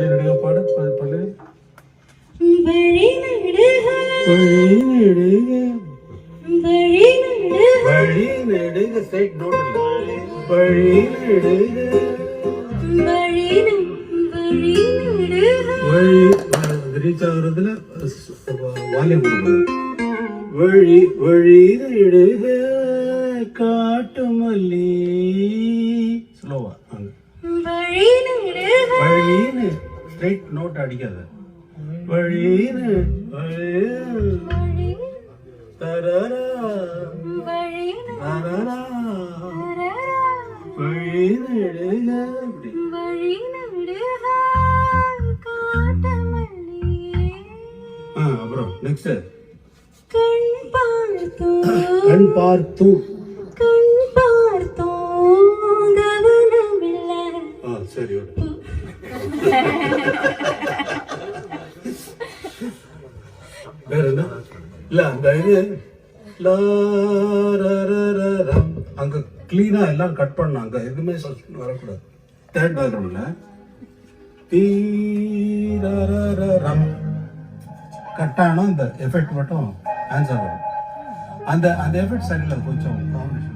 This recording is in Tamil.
வழி நடுக பாடு பாடு வழி நடுக வழி நடுக வழி நடுக வழி நடுக ஸ்ட்ரைட் நோட் இல்ல. வழி நடுக வழி ந- வழி நடுக வழி ரீச் ஆகுறதுல வால்யூம் கொடுக்கணும் வழி வழி நடுக காட்டு மல்லி. ஸ்லோவா அங்க வழின்னு ஸ்ட்ரைட் நோட் அடிக்காத. வழின்னு அப்புறம் நெக்ஸ்ட் கண் பார்த்தோம் ஆ சரி வேற என்ன? இல்ல அந்த இது ரம். அங்க கிளீனா எல்லாம் கட் பண்ணாங்க எதுவுமே சஸ்பெண்ட் வரக்கூடாது. தேர்ட் பேக்ரவுண்ட்ல தீரம் ரா, அந்த ரம் கட் எஃபெக்ட் மட்டும் ஆன்சர் வரும். அந்த அந்த எஃபெக்ட் சரியில்லை கொஞ்சம் காம்பினேஷன்